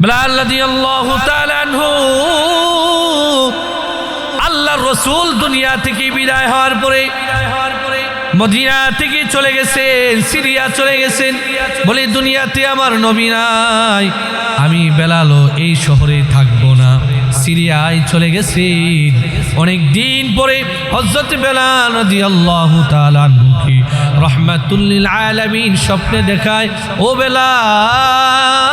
বেলাল আল্লাহর রসুল দুনিয়া থেকে বিদায় হওয়ার পরে মদিনা থেকে চলে গেছেন, সিরিয়া চলে গেছেন। বলে, দুনিয়াতে আমার নবী নাই, আমি বেলালও এই শহরে থাকব না। সিরিয়ায় চলে গেছেন। অনেক দিন পরে হজরত বেলাল তাআলা আনহুকে রহমাতুল্লিল আলামিন স্বপ্নে দেখায়, ও বেলাল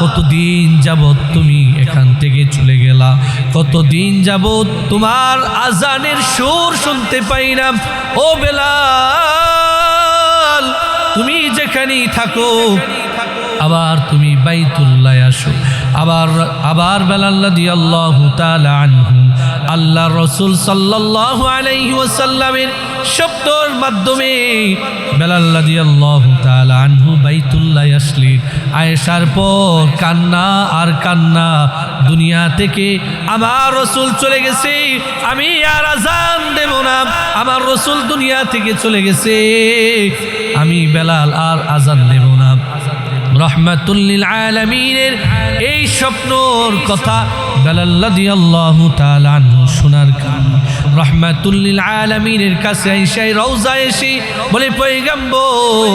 কতদিন যাবৎ তুমি এখান থেকে চলে গেলা? কতদিন যাবৎ তোমার আজানের সুর শুনতে পাই না ও বেলাল, তুমি যেখানেই থাকো, আবার তুমি বাইতুল্লাহ আসো। আবার আবার বেলাল্লা দি আল্লাহ আনহু আল্লাহ রসুল সাল্লাহ আলাইহি শব্দর মাধ্যমে বেলাল্লা দি আল্লাহ আনহু বাইতুল্লাহ আসলেন আয়েশার পর কান্না আর কান্না দুনিয়া থেকে আমার রসুল চলে গেছে, আমি আর আজান দেব না, আমার রসুল দুনিয়া থেকে চলে গেছে, আমি বেলাল আর আজান দেব না। রহমাতুল্লিল আলমিনের এই স্বপ্নর কথা বেলাল্লাদি আল্লাহ তালানহু শোনার কারণ রহমাতুল্লিল আলমিনের কাছে আইসাই, রওজা এসে বলে পৈগম্বর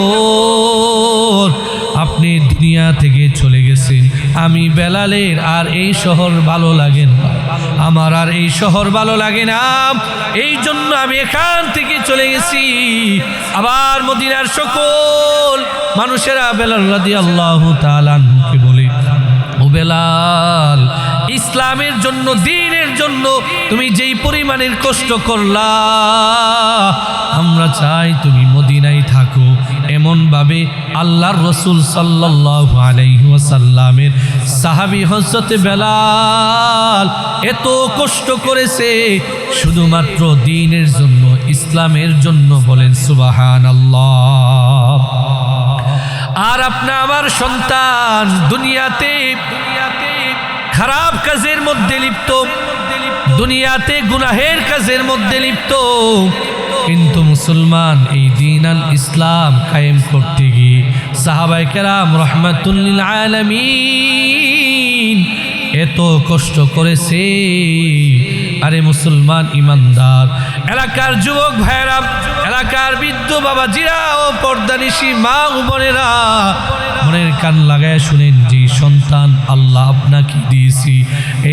আপনি দুনিয়া থেকে চলে গেছেন। আমি বেলালের আর এই শহর ভালো লাগে না। আমার আর এই শহর ভালো লাগে না। এই জন্য আমি এখান থেকে চলে গেছি। আবার মদিনার সকল মানুষেরা বেলাল রাদি আল্লাহ তালানহুকে বলে, ও বেলাল ইসলামের জন্য, দিনের জন্য তুমি যেই পরিমাণের কষ্ট করলা, আমরা চাই তুমি মদিনায় থাকো। এমনভাবে আল্লাহর রসুল সাল্লাহ আলাইসাল্লামের সাহাবি হজরতে বেলাল এত কষ্ট করেছে, শুধুমাত্র দিনের জন্য, ইসলামের জন্য বলেন সুবাহান আল্লাহ আর আপনা আমার সন্তান দুনিয়াতে দুনিয়াতে খারাপ কাজের মধ্যে লিপ্ত, দুনিয়াতে গুনাহের কাজের মধ্যে লিপ্ত। কিন্তু মুসলমান এই দিন আল ইসলাম কায়েম করতে গিয়ে সাহাবাই কেরাম রহমাতুল্লিল আলমিন এত কষ্ট করেছে। আরে মুসলমান ইমানদার, এলাকার যুবক ভাইরা এলাকার বৃদ্ধ বাবা জিরা ও পর্দানিশি মা ও বোনেরা, মনের কান লাগায় শুনেন যে সন্তান আল্লাহ আপনাকে দিয়েছি।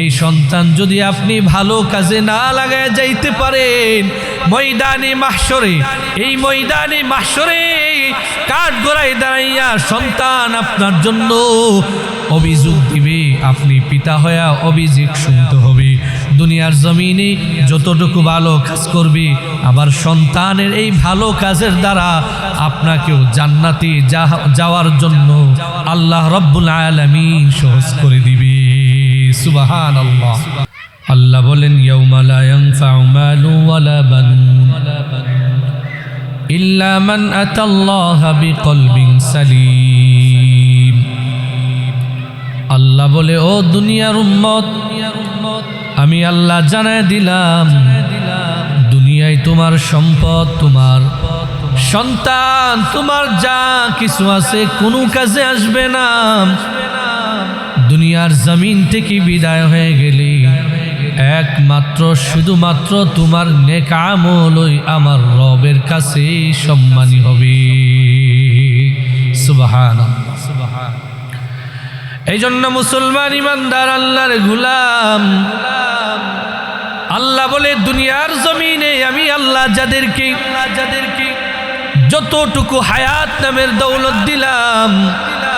এই সন্তান যদি আপনি ভালো কাজে না লাগায় যাইতে পারেন, ময়দানে মাহসরে এই ময়দানে মাহসরে কাঠ গোড়ায় দাঁড়াইয়া সন্তান আপনার জন্য অভিযোগ আপনি পিতা হইয়া অভিযোগ শুনতে হবে। দুনিয়ার জমিনে যতটুকু ভালো কাজ করবে, আবার সন্তানের এই ভালো কাজের দ্বারা আপনাকেও জান্নাতে যাওয়ার জন্য আল্লাহ রব্বুল আলমিন সহজ করে দিবে। সুবাহান আল্লাহ আল্লাহ বলেন ইল্লা মান আতাল্লাহা বিকলবিন সালিম। আল্লাহ বলে, ও দুনিয়ার উম্মত, আমি আল্লাহ জানায় দিলাম। দুনিয়ায় তোমার সম্পদ, তোমার সন্তান, তোমার যা কিছু আছে, কোনো কাজে আসবে না। দুনিয়ার জমিন থেকে বিদায় হয়ে গেলে। একমাত্র, শুধুমাত্র তোমার নেকামলই আমার রবের কাছে সম্মানী হবে। সুবাহান এই জন্য মুসলমান ইমানদার, আল্লাহর গুলাম। আল্লাহ বলে, দুনিয়ার জমিনে আমি আল্লাহ যাদেরকে যাদেরকে যতটুকু হায়াত নামের দৌলত দিলাম,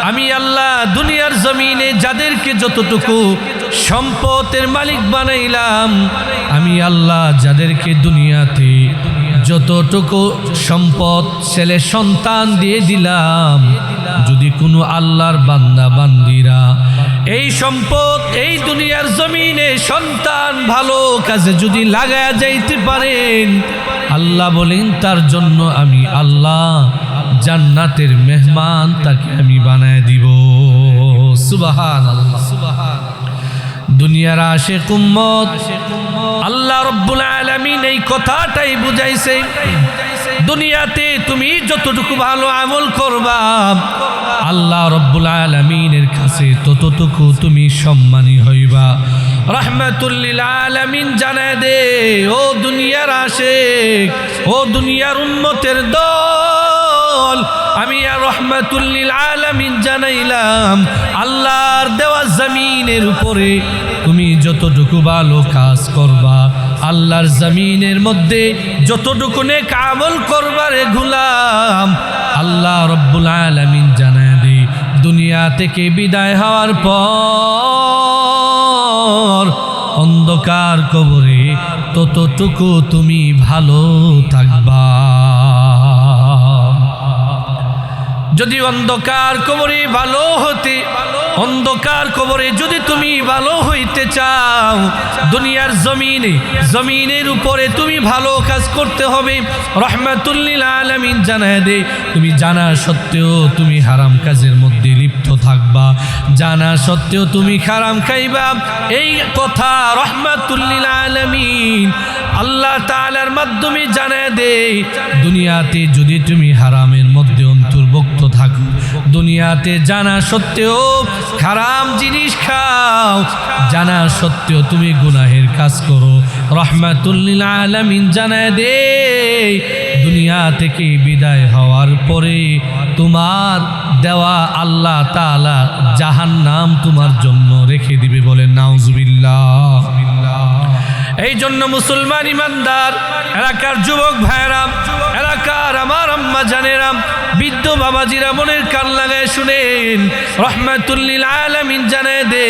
আমি আল্লাহ দুনিয়ার জমিনে যাদেরকে যতটুকু সম্পদের মালিক বানাইলাম, আমি আল্লাহ যাদেরকে দুনিয়াতে যতটুকু সম্পদ ছেলে সন্তান দিয়ে দিলাম, যদি কোনো আল্লাহর বান্দা, বান্দিরা, এই সম্পদ এই দুনিয়ার জমিনে সন্তান ভালো কাজে যদি লাগায়া যাইতে পারেন, আল্লাহ বলেন, তার জন্য আমি আল্লাহ জান্নাতের মেহমান তাকে আমি বানায় দিব। সুবাহান আল্লাহ দুনিয়ার আশে কুম্মত আল্লাহ রব্বুল আলমিন এই কথাটাই বুঝাইছে। দুনিয়াতে তুমি যতটুকু ভালো আমল করবা আল্লাহ রব্বুল আলমিনের কাছে ততটুকু তুমি সম্মানী হইবা। রহমাতুল্লিল আলমিন জানায় দে ও দুনিয়ার আশেক ও দুনিয়ার উন্মতের দল আমি রহমাতুল্লিল আলমিন জানাইলাম, আল্লাহর দেওয়া জমিনের উপরে তুমি যতটুকু ভালো কাজ করবা, আল্লাহর জমিনের মধ্যে যতটুকু নেক আমল করবারে গুলাম, আল্লাহ রব্বুল আলমিন জানায় দে, দুনিয়া থেকে বিদায় হওয়ার পর অন্ধকার কবরে ততটুকু তুমি ভালো থাকবা। যদি অন্ধকার কবরে ভালো হতে, অন্ধকার কবরে যদি তুমি ভালো হইতে চাও, দুনিয়ার জমিনে, জমিনের উপরে তুমি ভালো কাজ করতে হবে। রহমাতুল্লিল আলমিন জানায় দে, তুমি জানা সত্ত্বেও তুমি হারাম কাজের মধ্যে লিপ্ত থাকবা। জানা সত্ত্বেও তুমি হারাম খাইবা। এই কথা রহমাতুল্লিল আলমিন আল্লাহ তালার মাধ্যমে জানায় দে, দুনিয়াতে যদি তুমি হারামের দুনিয়াতে জানা সত্ত্বেও খারাম জিনিস খাও। জানা সত্ত্বেও তুমি গুনাহের কাজ করো। রহমাতুল্লিল আলমিন জানায় দে দুনিয়া থেকে বিদায় হওয়ার পরে তোমার দেওয়া আল্লাহ তালা জাহান নাম তোমার জন্য রেখে দিবে বলে নাউজুবিল্লাহ। এই জন্য মুসলমান ইমানদার এলাকার যুবক ভাইরাম এলাকার আমার আম্মা জানেরাম, বৃদ্ধ বাবাজিরা মনের কান লাগায় শুনেন, রহমাতুল্লিল আলামিন জানায় দে,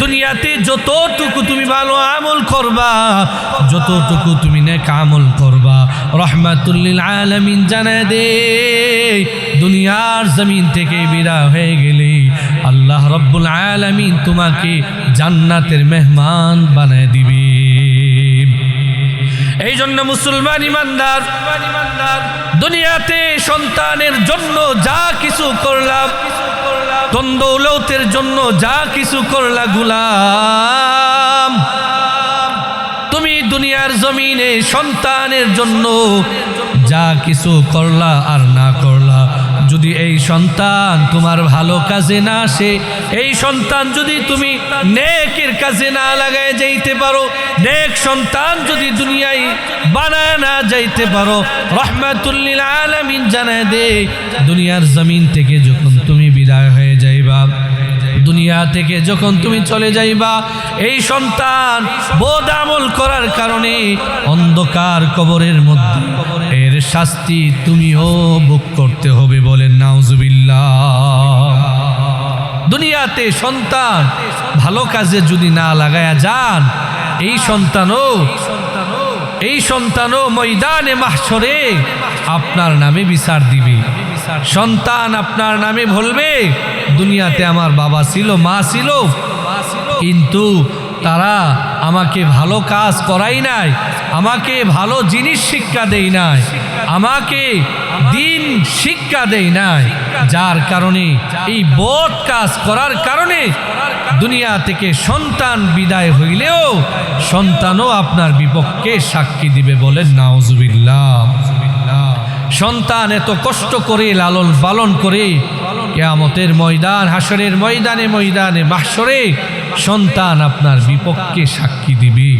দুনিয়াতে যতটুকু তুমি ভালো আমল করবা, যতটুকু তুমি নেক আমল করবা, রহমাতুল্লিল আলামিন জানায় দে, দুনিয়ার জমিন থেকে বিরা হয়ে গেলে আল্লাহ রব্বুল আলামিন তোমাকে জান্নাতের মেহমান বানায় দিবে। এই জন্য মুসলমান ইমানদার, দুনিয়াতে সন্তানের জন্য যা কিছু করলাম, দ্বন্দ্বলৌতের জন্য যা কিছু করলা গুলাম। তুমি দুনিয়ার জমিনে সন্তানের জন্য যা কিছু করলা আর না যদি এই সন্তান তোমার ভালো কাজে না আসে, এই সন্তান যদি তুমি নেকের কাজে না লাগায় যাইতে পারো, নেক সন্তান যদি দুনিয়ায় বানায় না যাইতে পারো, রহমাতুল্লিল আলামিন জানায় দে, দুনিয়ার জমিন থেকে যখন তুমি বিদায় হয়ে যাইবা, দুনিয়া থেকে যখন তুমি চলে যাইবা, এই সন্তান বোধ আমল করার কারণে অন্ধকার কবরের মধ্যে শাস্তি তুমিও ভোগ করতে হবে বলেন, নাউজুবিল্লাহ। দুনিয়াতে সন্তান ভালো কাজে যদি না লাগায়া যান, এই সন্তানও এই সন্তানও ময়দানে মাহসরে আপনার নামে বিচার দিবে। সন্তান আপনার নামে বলবে, দুনিয়াতে আমার বাবা ছিল, মা ছিল, কিন্তু তারা আমাকে ভালো কাজ করাই নাই, আমাকে ভালো জিনিস শিক্ষা দেই নাই, আমাকে দিন শিক্ষা দেই নাই, যার কারণে এই বোধ কাজ করার কারণে দুনিয়া থেকে সন্তান বিদায় হইলেও সন্তানও আপনার বিপক্ষে সাক্ষী দিবে বলেন নাওজুবিল্লাহ সন্তান এত কষ্ট করে লালন পালন করে, কেয়ামতের ময়দান হাসরের ময়দানে ময়দানে মাসরে সন্তান আপনার বিপক্ষে সাক্ষী দিবে।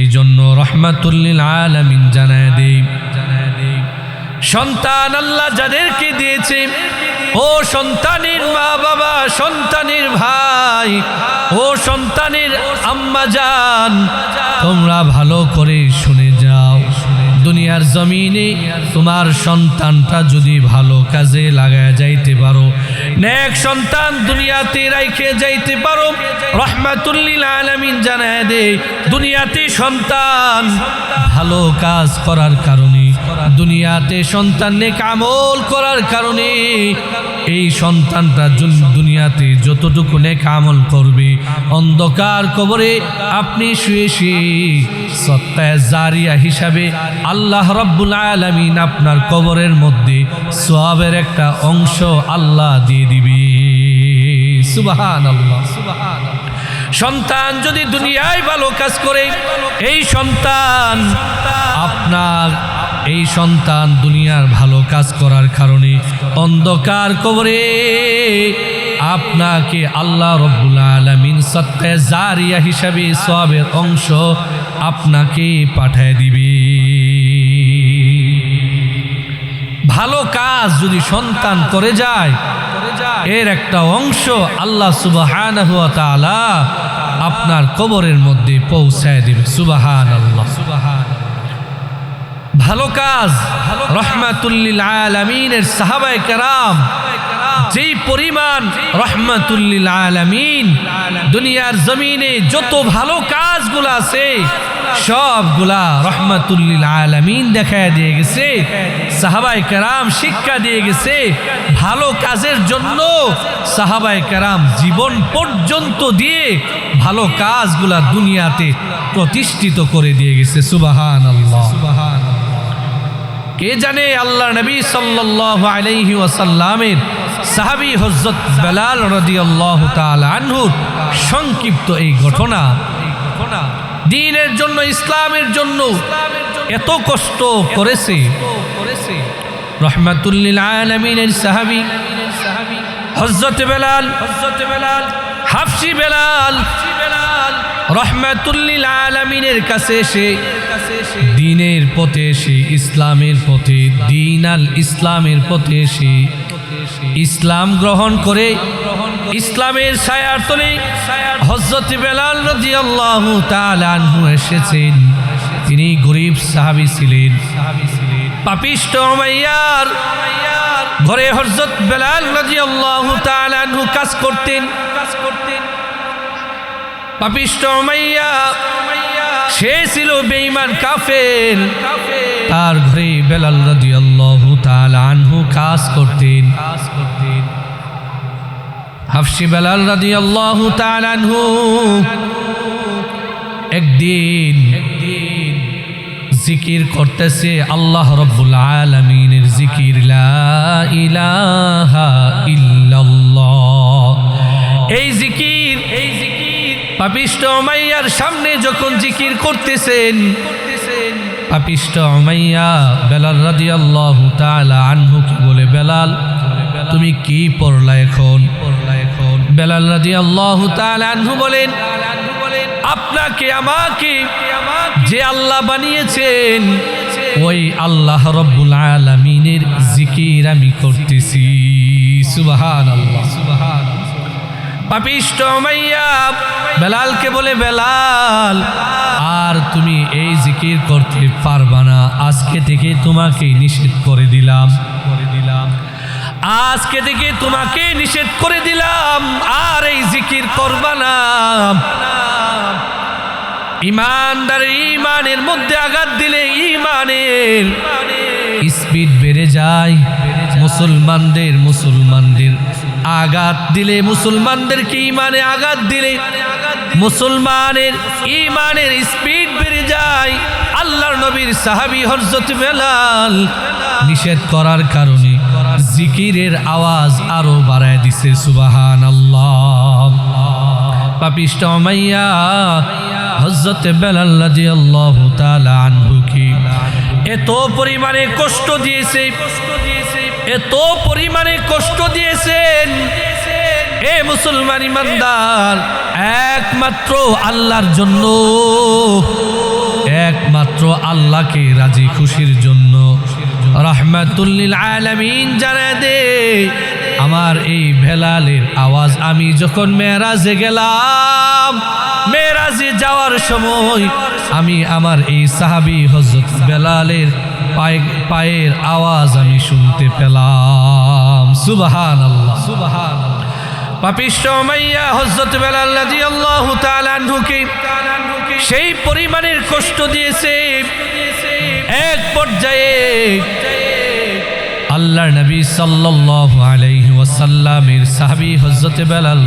এই জন্য রহমাতুল্লিল আলামিন জানায় দেই। সন্তান আল্লাহ যাদেরকে দিয়েছে, ও সন্তানের মা বাবা সন্তানের ভাই, ও সন্তানের আম্মা যান তোমরা ভালো করে শুনে দুনিয়ার জমিনে তোমার সন্তানটা যদি ভালো কাজে লাগায় যাইতে পারো। নেক সন্তান দুনিয়াতে রাইখে যাইতে পারো। রহমাতুল্লিল আলামিন জানায় দে, দুনিয়াতে সন্তান ভালো কাজ করার কারণে, দুনিয়াতে সন্তান নেক আমল করার কারণে এই সন্তানটা দুনিয়াতে যতটুকু নেক আমল করবে, অন্ধকার কবরে আপনি শুয়ে শুয়ে সত্তায় জারিয়া হিসাবে আল্লাহ রব্বুল আলমিন আপনার কবরের মধ্যে সোয়াবের একটা অংশ আল্লাহ দিয়ে দিবে। সুবাহান আল্লাহ সুবাহান সন্তান যদি দুনিয়ায় ভালো কাজ করে, এই সন্তান আপনার, এই সন্তান দুনিয়ার ভালো কাজ করার কারণে অন্ধকার কবরে আপনাকে আল্লাহ রব্বুল আলমিন সত্যে জারিয়া হিসাবে সবের অংশ আপনাকে পাঠায় দিবে। ভালো কাজ যদি সন্তান করে যায়, এর একটা অংশ আল্লাহ সুবাহান আপনার কবরের মধ্যে পৌঁছায় দিবে। সুবাহান আল্লাহ সুবাহান ভালো কাজ রহমাতুল্লিল আলমিনের সাহাবায় কেরাম যেই পরিমাণ রহমাতুল্লিল আলমিন দুনিয়ার জমিনে যত ভালো কাজগুলো আছে, সবগুলা রহমাতুল্লিল আলমিন দেখায় দিয়ে গেছে সাহাবাই কারাম শিক্ষা দিয়ে গেছে, ভালো কাজের জন্য সাহাবাই কারাম জীবন পর্যন্ত দিয়ে ভালো কাজগুলা দুনিয়াতে প্রতিষ্ঠিত করে দিয়ে গেছে সুবাহান আল্লাহ কে জানে আল্লাহ নবী সাল্লাল্লাহু আলাইহি ওয়াসাল্লামের সাহাবি হযরত বেলাল রাদিয়াল্লাহু আল্লাহ আনহুর সংক্ষিপ্ত এই ঘটনা? দিনের জন্য, ইসলামের জন্য এত কষ্ট করেছে। রহমাতুল্লিল আলামিনের সাহাবী হযরত বেলাল হযরত বেলাল হাফসি বেলাল রহমাতুল্লিল আলামিনের কাছে এসে দিনের পথে এসে, ইসলামের পথে, দিন আল ইসলামের পথে এসে। ইসলাম গ্রহণ করে, ইসলামের ছায়ার তলে হজরত বেলাল রাদিয়াল্লাহু তাআলা আনহু এসেছেন। তিনি গরিব সাহাবি ছিলেন। পাপিষ্ট উমাইয়ার ঘরে হজরত বেলাল রাদিয়াল্লাহু তাআলা আনহু কাজ করতেন কাজ করতেন। পাপিষ্ট উমাইয়া সে ছিল বেঈমান কাফের। তার ঘরে বেলাল রাদিয়াল্লাহু তাআলা আনহু কাজ করতেন। কাজ করতেন হাফসি বেলাল রাদিয়াল্লাহু তাআলা আনহু একদিন জিকির করতেছে আল্লাহ রব্বুল আলামিনের জিকির লা ইলাহা ইল্লাল্লাহ। জিকির এই জিকির পাপিষ্ট মাইয়ার সামনে যখন জিকির করতেছেন, পাপিষ্ট মাইয়া বেলাল রাদিয়াল্লাহু তাআলা আনহুকে বলে, বেলাল, তুমি কি পড়লা এখন? বেলাল রাদিয়াল্লাহু তাআলা আনহু বলেন, আপনাকে, আমাকে যে আল্লাহ বানিয়েছেন, ওই আল্লাহ রব্বুল আলামিনের জিকির আমি করতেছি। সুবহান আল্লাহ সুবহান পাপিষ্ট মাইয়া বেলালকে বলে, বেলাল, আর তুমি এই জিকির করতে পারবা না। আজকে থেকে তোমাকে নিষেধ করে দিলাম। করে দিলাম আজকে থেকে তোমাকে নিষেধ করে দিলাম, আর এই জিকির করবা না। ইমানদারের ইমানের মধ্যে আঘাত দিলে ইমানের স্পিড বেড়ে যায়। মুসলমানদের মুসলমানদের আঘাত দিলে মুসলমানদেরকে ইমানে আঘাত দিলে মুসলমানের ইমানের স্পিড বেড়ে যায়, আল্লাহর নবীর সাহাবি হরজত বেলাল নিষেধ করার কারণে জিকিরের আওয়াজ আরও বাড়ায় দিছে সুবাহান আল্লাহ পাপিষ্ট মাইয়া হজরত বেলাল রাদিয়াল্লাহু তাআলা আনহু কি এত পরিমাণে কষ্ট দিয়েছে এত পরিমাণে কষ্ট দিয়েছেন এ মুসলমান ইমানদার, একমাত্র আল্লাহর জন্য। একমাত্র আল্লাহকে রাজি খুশির জন্য। রহমাতুল্লিল আলামিন জানা দে, আমার এই ভেলালের আওয়াজ আমি যখন মেরাজে গেলাম, মেরাজে যাওয়ার সময় আমি আমার এই সাহাবি হজরত বেলালের পায়ে, পায়ের আওয়াজ আমি শুনতে পেলাম। সুবাহান আল্লাহ সেই পরিমাণের কষ্ট দিয়েছে। এক পর্যায়ে আল্লাহর নবী সাল্লাল্লাহু আলাইহি ওয়াসাল্লামের সাহাবী হযরত বেলাল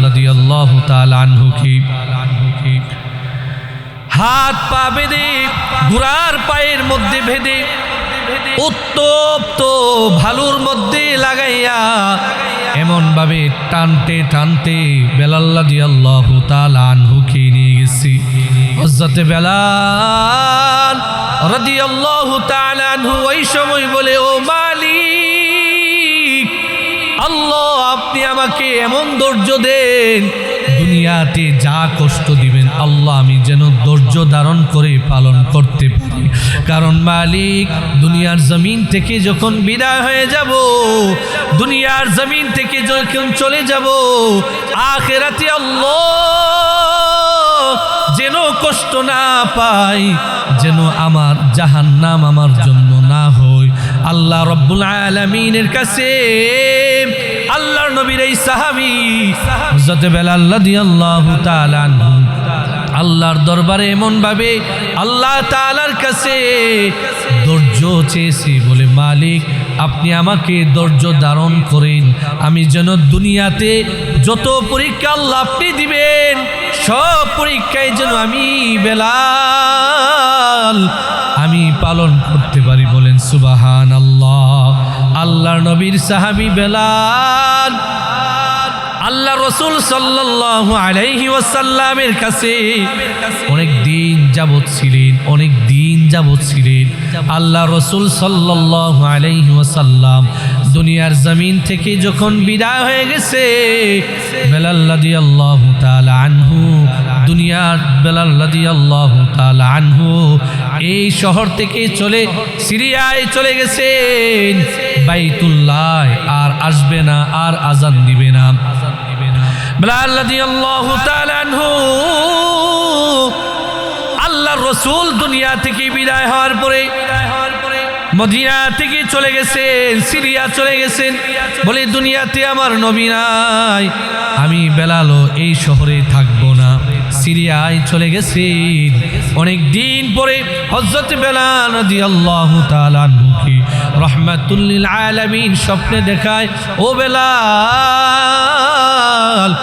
হাত পা বেঁধে ঘোড়ার পায়ের মধ্যে ভেদে উত্তপ্ত ভালুর মধ্যে লাগাইয়া এমন ভাবে টানতে টানতে বেলাল্লা দিয়ে আল্লাহ আনহুকে নিয়ে গেছি। হজরতে বেলাল রদি আল্লাহ আনহু ওই সময় বলে, ও মালিক, আল্লাহ, আপনি আমাকে এমন ধৈর্য দেন, দুনিয়াতে যা কষ্ট দিবেন, আল্লাহ, আমি যেন ধৈর্য ধারণ করে পালন করতে পারি। কারণ মালিক দুনিয়ার জমিন থেকে যখন বিদায় হয়ে যাব, দুনিয়ার জমিন থেকে যখন চলে যাব, আখেরাতে আল্লাহ যেন কষ্ট না পাই যেন আমার জাহান নাম আমার জন্য না হয়। আল্লাহ রব্বুল আলমিনের কাছে আল্লাহর নবীর এই সাহাবি হযরত বেলাল রাদিয়াল্লাহু তাআলা আনহু আল্লাহর দরবারে এমন ভাবে আল্লাহ তালার কাছে ধৈর্য চেয়েছি বলে, মালিক, আপনি আমাকে ধৈর্য ধারণ করেন। আমি যেন দুনিয়াতে যত পরীক্ষা আল্লাহ আপনি দিবেন, সব পরীক্ষায় যেন আমি বেলাল, আমি পালন করতে পারি বলেন সুবাহান আল্লাহ আল্লাহর নবীর সাহাবি বেলাল আল্লাহ রসুল সাল্লাল্লাহু আলাইহি ওয়াসাল্লামের কাছে অনেক দিন যাবৎ ছিলেন, অনেক দিন যাবৎ ছিলেন। আল্লাহ রসুল সাল্লাল্লাহু আলাইহি ওয়াসাল্লাম দুনিয়ার জমিন থেকে যখন বিদায় হয়ে গেছে, বেলাল রাদিয়াল্লাহু তাআলা আনহু, দুনিয়ার বেলাল রাদিয়াল্লাহু তাআলা আনহু এই শহর থেকে চলে সিরিয়ায় চলে গেছেন। বাইতুল্লাহ আর আসবে না, আর আজান দিবে না। বেলাল রাদিয়াল্লাহু তাআলা আনহু আল্লাহর রসুল দুনিয়া থেকে বিদায় হওয়ার পরে মদিনা থেকে চলে গেছেন, সিরিয়া চলে গেছেন। বলে, দুনিয়াতে আমার নবী নাই, আমি বেলালো এই শহরে থাকব না। সিরিয়ায় চলে গেছেন। অনেক দিন পরে হজরত বেলাল রাদিয়াল্লাহু তাআলা আনহুকে রহমাতুল্লিল আলামিন স্বপ্নে দেখায়, ও বেলাল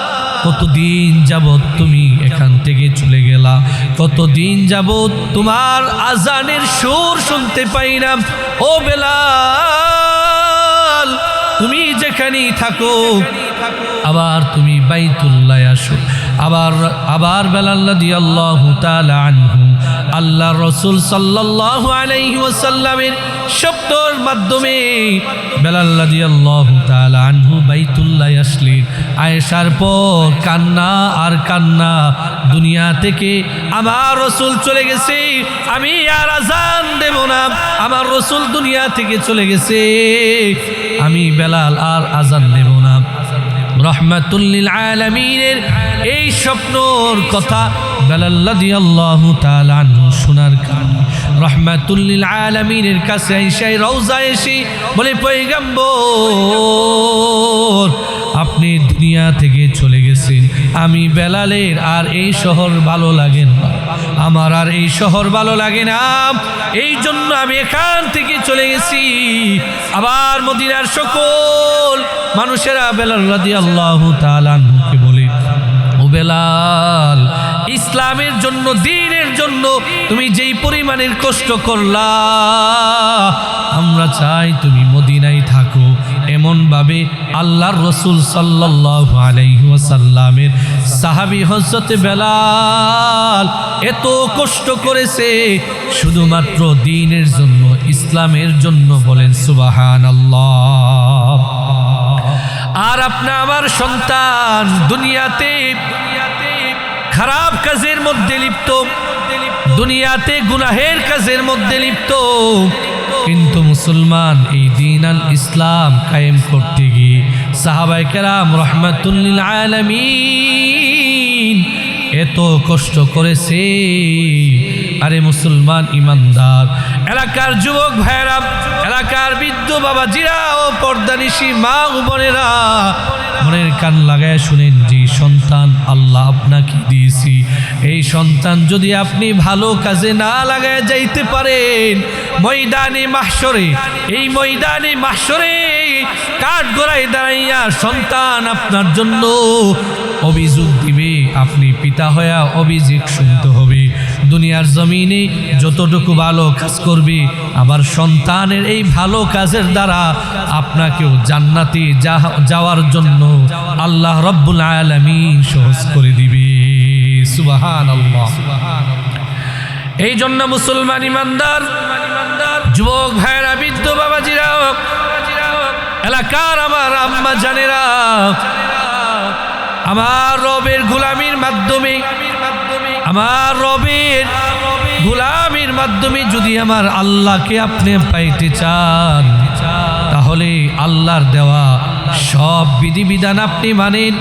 কতদিন যাবৎ তুমি এখান থেকে চলে গেলা? কতদিন যাবৎ তোমার আজানের সুর শুনতে পাই না। ও বেলাল, তুমি যেখানেই থাকো, আবার তুমি বাইতুল্লাহ আসো। আবার আবার বেলাল্লা দিয়ে আল্লাহ আল্লাহ রসুল সাল্লাল্লাহু আলাইহি ওয়াসাল্লামের শব্দর মাধ্যমে বেলাল্লা দিয়ে আল্লাহ আনহু বাইতুল্লাহ আসলেন আয়েশার পর কান্না আর কান্না দুনিয়া থেকে আমার রসুল চলে গেছে। আমি আর আজান দেব না। আমার রসুল দুনিয়া থেকে চলে গেছে। আমি বেলাল আর আজান দেব না। রহমাতুল্লিল আলমিনের এই স্বপ্নর কথা বেলাল্লাদি আল্লাহ তালানহু শোনার কারণে রহমাতুল্লিল আলমিনের কাছে এসে রৌজা এসে বলে পৈগম্বর আপনি দুনিয়া থেকে চলে গেছেন। আমি বেলালের আর এই শহর ভালো লাগে না। আমার আর এই শহর ভালো লাগে না। এই জন্য আমি এখান থেকে চলে গেছি। আবার মদিনার সকল মানুষেরা বেলাল রাদি আল্লাহ তালানহুকে বলে, ও বেলাল ইসলামের জন্য, দিনের জন্য তুমি যেই পরিমাণের কষ্ট করলা, আমরা চাই তুমি মদিনায় থাকো। এমনভাবে আল্লাহর রসুল সাল্লাহ আলাইসাল্লামের সাহাবি হজরত বেলাল এত কষ্ট করেছে, শুধুমাত্র দিনের জন্য, ইসলামের জন্য বলেন সুবাহান আল্লাহ আর আপনি আমার সন্তান দুনিয়াতে খারাপ কাজের মধ্যে লিপ্ত, দুনিয়াতে গুনাহের কাজের মধ্যে লিপ্ত। কিন্তু মুসলমান এই দিন আল ইসলাম কায়েম করতে গিয়ে সাহাবাই কেরাম রহমতুল্লিল আলমিন এত কষ্ট করেছে। আরে মুসলমান ইমানদার, এলাকার যুবক ভাইরা এলাকার বৃদ্ধ বাবা জিরা ও পর্দানিশি মা বোনেরা, মনের কান লাগায় শুনেন। সন্তান আল্লাহ আপনাকে দিয়েছি। এই সন্তান যদি আপনি ভালো কাজে না লাগায় যাইতে পারেন, ময়দানে মাসরে এই ময়দানে মাসরে কাঠ গোড়ায় দাঁড়াইয়া সন্তান আপনার জন্য অভিযোগ দিবে। আপনি পিতা হইয়া অভিযোগ শুনতে হবে। দুনিয়ার জমিনে যতটুকু ভালো কাজ করবে, আবার সন্তানের এই ভালো কাজের দ্বারা আপনাকেও জান্নাতে যাওয়ার জন্য আল্লাহ রব্বুল আলমিন সহজ করে দিবে। সুবাহান আল্লাহ এই জন্য মুসলমান ইমানদার, যুবক ভাইরা বৃদ্ধ বাবাজিরা, এলাকার আমার আম্মা জানেরা, আমার রবের গুলামির মাধ্যমে আমার রবের গুলামির মাধ্যমে যদি আমার আল্লাহকে আপনি পাইতে চান, তাহলে আল্লাহর দেওয়া সব বিধিবিধান আপনি মানেন,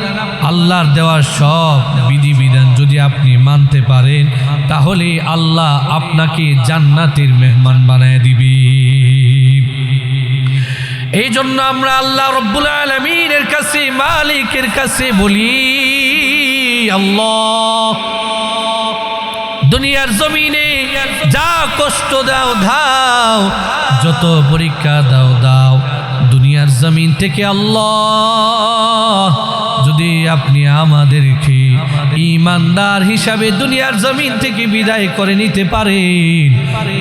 আল্লাহর দেওয়া সব বিধিবিধান যদি আপনি মানতে পারেন, তাহলে আল্লাহ আপনাকে জান্নাতের মেহমান বানায় দিবি। এই জন্য আমরা আল্লাহ রব্বুল আলমিনের কাছে, মালিকের কাছে বলি, আল্লাহ দুনিয়ার জমিনে যা কষ্ট দাও দাও, যত পরীক্ষা দাও দাও। দুনিয়ার জমিন থেকে আল্লাহ, যদি আপনি আমাদেরকে ইমানদার হিসাবে দুনিয়ার জমিন থেকে বিদায় করে নিতে পারেন,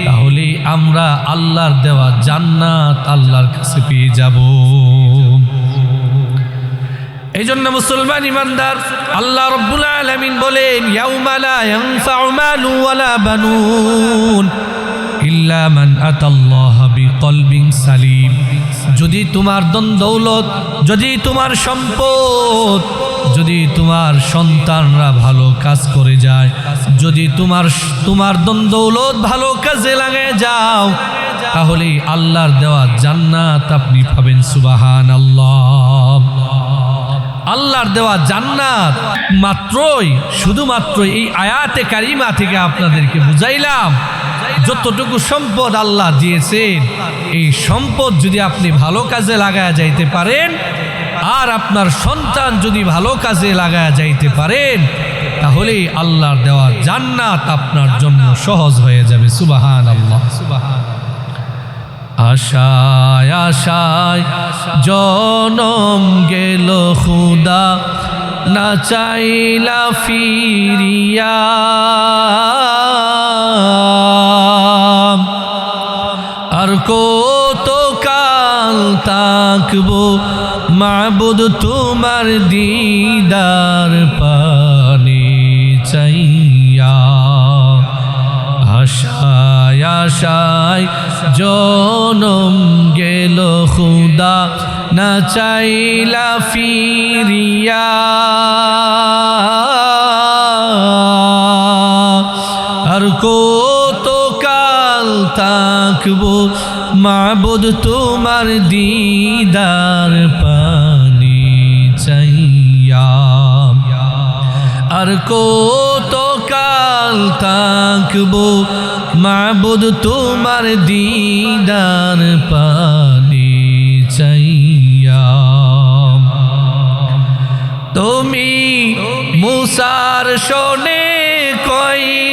তাহলে আমরা আল্লাহর দেওয়া জান্নাত আল্লাহর কাছে পেয়ে যাব। এই জন্য মুসলমান ইমানদার আল্লাহ রব্বুল আলামিন বলেন মালু ইল্লা মান সালিম। যদি তোমার দন দৌলত, যদি তোমার সম্পদ, যদি তোমার সন্তানরা ভালো কাজ করে যায়, যদি তোমার তোমার দন দৌলত ভালো কাজে লাগে যাও তাহলে আল্লাহর দেওয়া জান্নাত আপনি পাবেন সুবাহান আল্লাহ আল্লাহর দেওয়া জান্নাত। মাত্রই শুধুমাত্র এই আয়াতে কারিমা থেকে আপনাদেরকে বুঝাইলাম, যতটুকু সম্পদ আল্লাহ দিয়েছেন, এই সম্পদ যদি আপনি ভালো কাজে লাগায়া যাইতে পারেন, আর আপনার সন্তান যদি ভালো কাজে লাগায়া যাইতে পারেন তাহলে আল্লাহর দেওয়া জান্নাত আপনার জন্য সহজ হয়ে যাবে। সুবাহান আল্লাহ সুবাহান আশায় আশায়, জনম গেল খুদা, না চাইলা ফিরিয়া। আর কত কাল তাকবো মাবুদ তোমার দিদার পানি চাইয়া। আশায় আশায় জনম গেল খুদা না চাইলা ফিরিয়া। আর কত কাল তাকবো মাবুদ তোমার দিদার পানি চাইয়া। আর কত কাল তাকবো মাবুদ তোমার দিদার পানি তুমি মুসার শোনে কইলা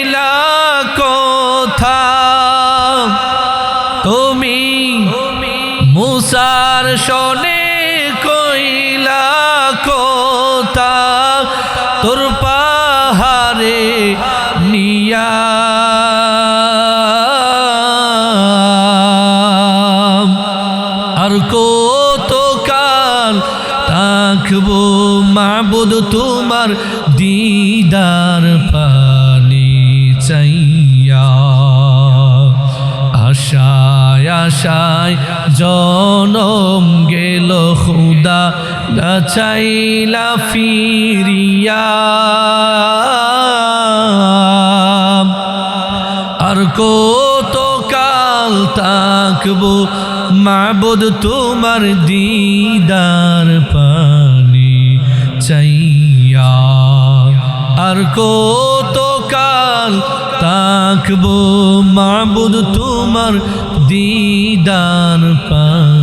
মাবুদ তোমার দিদার পানি চাইয়া। আশায় আশায় জনম গেল খুদা, না চাইলা ফিরিয়া। আর কত কাল তাকবো মাবুদ তোমার দিদার পানি চাইয়া। আর কত কাল তাকবো মাবুদ তোমার দিদার পানি।